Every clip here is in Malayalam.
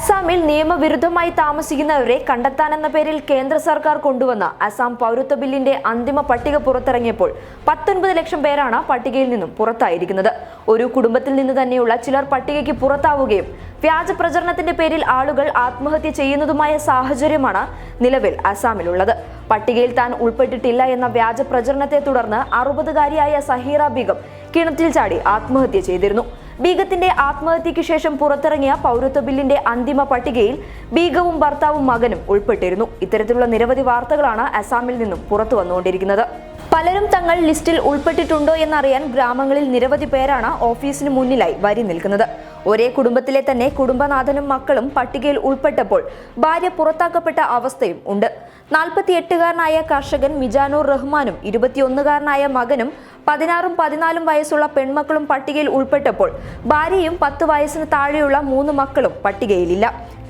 അസാമിൽ നിയമവിരുദ്ധമായി താമസിക്കുന്നവരെ കണ്ടെത്താനെന്ന പേരിൽ കേന്ദ്ര സർക്കാർ കൊണ്ടുവന്ന അസാം പൗരത്വ ബില്ലിന്റെ അന്തിമ പട്ടിക പുറത്തിറങ്ങിയപ്പോൾ പത്തൊൻപത് ലക്ഷം പേരാണ് പട്ടികയിൽ നിന്നും പുറത്തായിരിക്കുന്നത്. ഒരു കുടുംബത്തിൽ നിന്ന് തന്നെയുള്ള ചിലർ പട്ടികയ്ക്ക് പുറത്താവുകയും വ്യാജ പ്രചരണത്തിന്റെ പേരിൽ ആളുകൾ ആത്മഹത്യ ചെയ്യുന്നതുമായ സാഹചര്യമാണ് നിലവിൽ അസാമിലുള്ളത് പട്ടികയിൽ താൻ ഉൾപ്പെട്ടിട്ടില്ല എന്ന വ്യാജ പ്രചരണത്തെ തുടർന്ന് അറുപതുകാരിയായ സഹീറ ബീഗം കിണറ്റിൽ ചാടി ആത്മഹത്യ ചെയ്തിരുന്നു. ബീഗത്തിന്റെ ആത്മഹത്യയ്ക്ക് ശേഷം പുറത്തിറങ്ങിയ പൗരത്വ ബില്ലിന്റെ അന്തിമ പട്ടികയിൽ ബീഗവും ഭർത്താവും മകനും ഉൾപ്പെട്ടിരുന്നു. ഇത്തരത്തിലുള്ള നിരവധി വാർത്തകളാണ് അസാമിൽ നിന്നും പുറത്തു വന്നുകൊണ്ടിരിക്കുന്നത്. പലരും തങ്ങൾ ലിസ്റ്റിൽ ഉൾപ്പെട്ടിട്ടുണ്ടോ എന്നറിയാൻ ഗ്രാമങ്ങളിൽ നിരവധി പേരാണ് ഓഫീസിന് മുന്നിലായി വരി നിൽക്കുന്നത്. ഒരേ കുടുംബത്തിലെ തന്നെ കുടുംബനാഥനും മക്കളും പട്ടികയിൽ ഉൾപ്പെട്ടപ്പോൾ ഭാര്യ പുറത്താക്കപ്പെട്ട അവസ്ഥയും ഉണ്ട്. നാൽപ്പത്തിയെട്ടുകാരനായ കർഷകൻ മിജാനൂർ റഹ്മാനും ഇരുപത്തിയൊന്നുകാരനായ മകനും പതിനാറും പതിനാലും വയസ്സുള്ള പെൺമക്കളും പട്ടികയിൽ ഉൾപ്പെട്ടപ്പോൾ ഭാര്യയും പത്ത് വയസ്സിന് താഴെയുള്ള മൂന്ന് മക്കളും പട്ടികയിലില്ല.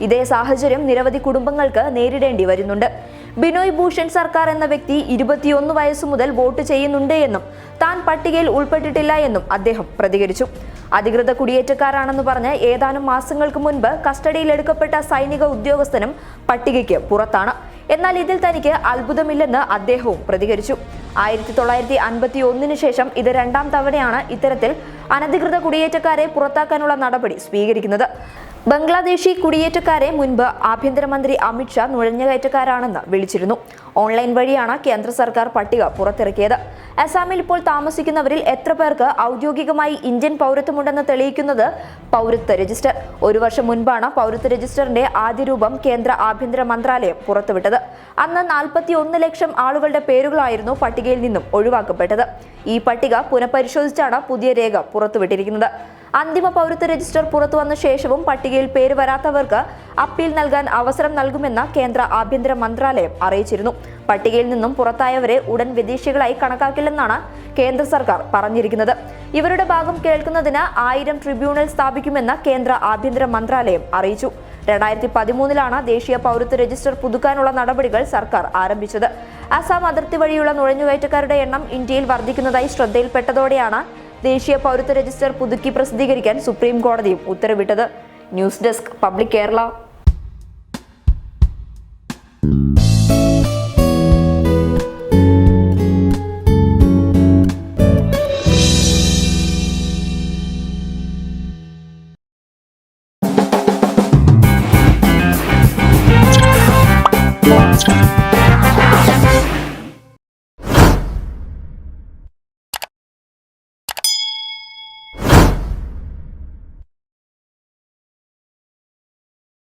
ഇതേ സാഹചര്യം നിരവധി കുടുംബങ്ങൾക്ക് നേരിടേണ്ടി വരുന്നുണ്ട്. ബിനോയ് ഭൂഷൺ സർക്കാർ എന്ന വ്യക്തി ഇരുപത്തിയൊന്ന് വയസ്സു മുതൽ വോട്ട് ചെയ്യുന്നുണ്ട് എന്നും താൻ പട്ടികയിൽ ഉൾപ്പെട്ടിട്ടില്ല എന്നും അദ്ദേഹം പ്രതികരിച്ചു. അധികൃത കുടിയേറ്റക്കാരാണെന്ന് പറഞ്ഞ് ഏതാനും മാസങ്ങൾക്ക് മുൻപ് കസ്റ്റഡിയിൽ കസ്റ്റഡിയിലെടുക്കപ്പെട്ട സൈനിക ഉദ്യോഗസ്ഥനും പട്ടികയ്ക്ക് പുറത്താണ്. എന്നാൽ ഇതിൽ തനിക്ക് അത്ഭുതമില്ലെന്ന് അദ്ദേഹവും പ്രതികരിച്ചു. ആയിരത്തി തൊള്ളായിരത്തി അൻപത്തി ഒന്നിന് ശേഷം ഇത് രണ്ടാം തവണയാണ് ഇത്തരത്തിൽ അനധികൃത കുടിയേറ്റക്കാരെ പുറത്താക്കാനുള്ള നടപടി സ്വീകരിക്കുന്നത്. ബംഗ്ലാദേശി കുടിയേറ്റക്കാരെ മുൻപ് ആഭ്യന്തരമന്ത്രി അമിത്ഷാ നുഴഞ്ഞുകയറ്റക്കാരാണെന്ന് വിളിച്ചിരുന്നു. ഓൺലൈൻ വഴിയാണ് കേന്ദ്ര സർക്കാർ പട്ടിക പുറത്തിറക്കിയത്. അസാമിൽ ഇപ്പോൾ താമസിക്കുന്നവരിൽ എത്ര പേർക്ക് ഔദ്യോഗികമായി ഇന്ത്യൻ പൗരത്വമുണ്ടെന്ന് തെളിയിക്കുന്നത് പൗരത്വ രജിസ്റ്റർ. ഒരു വർഷം മുൻപാണ് പൗരത്വ രജിസ്റ്ററിന്റെ ആദ്യ രൂപം കേന്ദ്ര ആഭ്യന്തര മന്ത്രാലയം പുറത്തുവിട്ടത്. അന്ന് നാൽപ്പത്തി ഒന്ന് ലക്ഷം ആളുകളുടെ പേരുകളായിരുന്നു പട്ടികയിൽ നിന്നും ഒഴിവാക്കപ്പെട്ടത്. ഈ പട്ടിക പുനഃപരിശോധിച്ചാണ് പുതിയ രേഖ പുറത്തുവിട്ടിരിക്കുന്നത്. അന്തിമ പൗരത്വ രജിസ്റ്റർ പുറത്തുവന്ന ശേഷവും പട്ടികയിൽ പേര് വരാത്തവർക്ക് അപ്പീൽ നൽകാൻ അവസരം നൽകുമെന്ന് കേന്ദ്ര ആഭ്യന്തര മന്ത്രാലയം അറിയിച്ചിരുന്നു. പട്ടികയിൽ നിന്നും പുറത്തായവരെ ഉടൻ വിദേശികളായി കണക്കാക്കില്ലെന്നാണ് കേന്ദ്ര സർക്കാർ പറഞ്ഞിരിക്കുന്നത്. ഇവരുടെ ഭാഗം കേൾക്കുന്നതിന് ആയിരം ട്രിബ്യൂണൽ സ്ഥാപിക്കുമെന്ന് കേന്ദ്ര ആഭ്യന്തര മന്ത്രാലയം അറിയിച്ചു. രണ്ടായിരത്തി പതിമൂന്നിലാണ് ദേശീയ പൗരത്വ രജിസ്റ്റർ പുതുക്കാനുള്ള നടപടികൾ സർക്കാർ ആരംഭിച്ചത്. അസാം അതിർത്തി വഴിയുള്ള നുഴഞ്ഞുകയറ്റക്കാരുടെ എണ്ണം ഇന്ത്യയിൽ വർദ്ധിക്കുന്നതായി ശ്രദ്ധയിൽപ്പെട്ടതോടെയാണ് ദേശീയ പൗരത്വ രജിസ്റ്റർ പുതുക്കി പ്രസിദ്ധീകരിക്കാൻ സുപ്രീം കോടതിയും ഉത്തരവിട്ടത്. News desk public Kerala.